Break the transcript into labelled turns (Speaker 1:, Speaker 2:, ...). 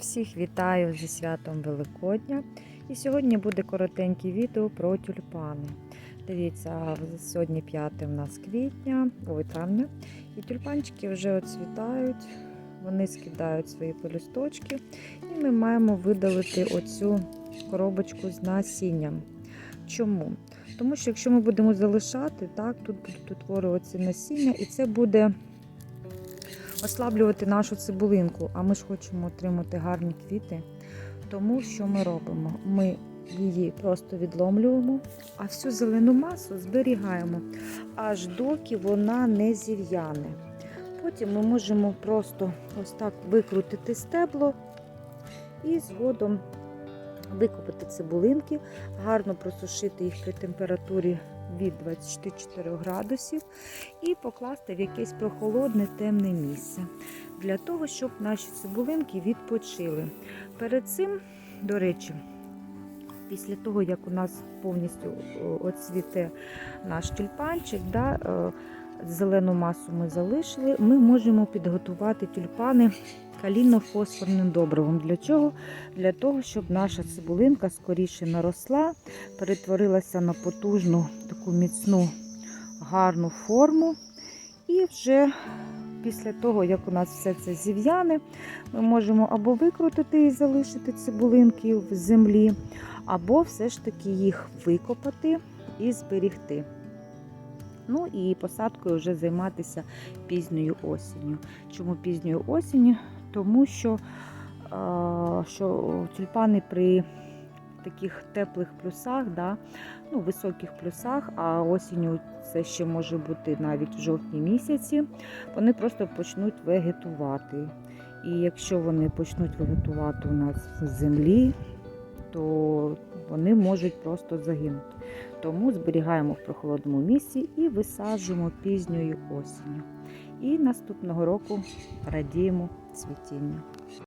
Speaker 1: Всіх вітаю зі святом Великодня. І сьогодні буде коротеньке відео про тюльпани. Дивіться, сьогодні 5 у нас квітня, ой, травня, і тюльпанчики вже оцвітають, вони скидають свої пелюсточки, і ми маємо видалити оцю коробочку з насінням. Чому? Тому що якщо ми будемо залишати, так, тут будуть утворюватися насіння, і це буде ослаблювати нашу цибулинку, а ми ж хочемо отримати гарні квіти. Тому що ми робимо? Ми її просто відломлюємо, а всю зелену масу зберігаємо, аж доки вона не зів'яне. Потім ми можемо просто ось так викрутити стебло і згодом викопати цибулинки, гарно просушити їх при температурі від 24 градусів і покласти в якесь прохолодне темне місце для того, щоб наші цибулинки відпочили. Перед цим, до речі, після того, як у нас повністю оцвіте наш тюльпанчик, да, е, зелену масу ми залишили, ми можемо підготувати тюльпани калійно-фосфорним добривом. Для чого? Для того, щоб наша цибулинка скоріше наросла, перетворилася на потужну таку міцну гарну форму. І вже після того, як у нас все це зів'яне, ми можемо або викрутити і залишити цибулинки в землі, або все ж таки їх викопати і зберігти. Ну і посадкою вже займатися пізньою осінню. Чому пізньою осінню? Тому що, що тюльпани при таких теплих плюсах, да, ну, високих плюсах, а осінню це ще може бути навіть в жовтні місяці, вони просто почнуть вегетувати. І якщо вони почнуть вегетувати у нас в землі, то вони можуть просто загинути. Тому зберігаємо в прохолодному місці і висаджуємо пізньою осінню. І наступного року радіємо цвітінню.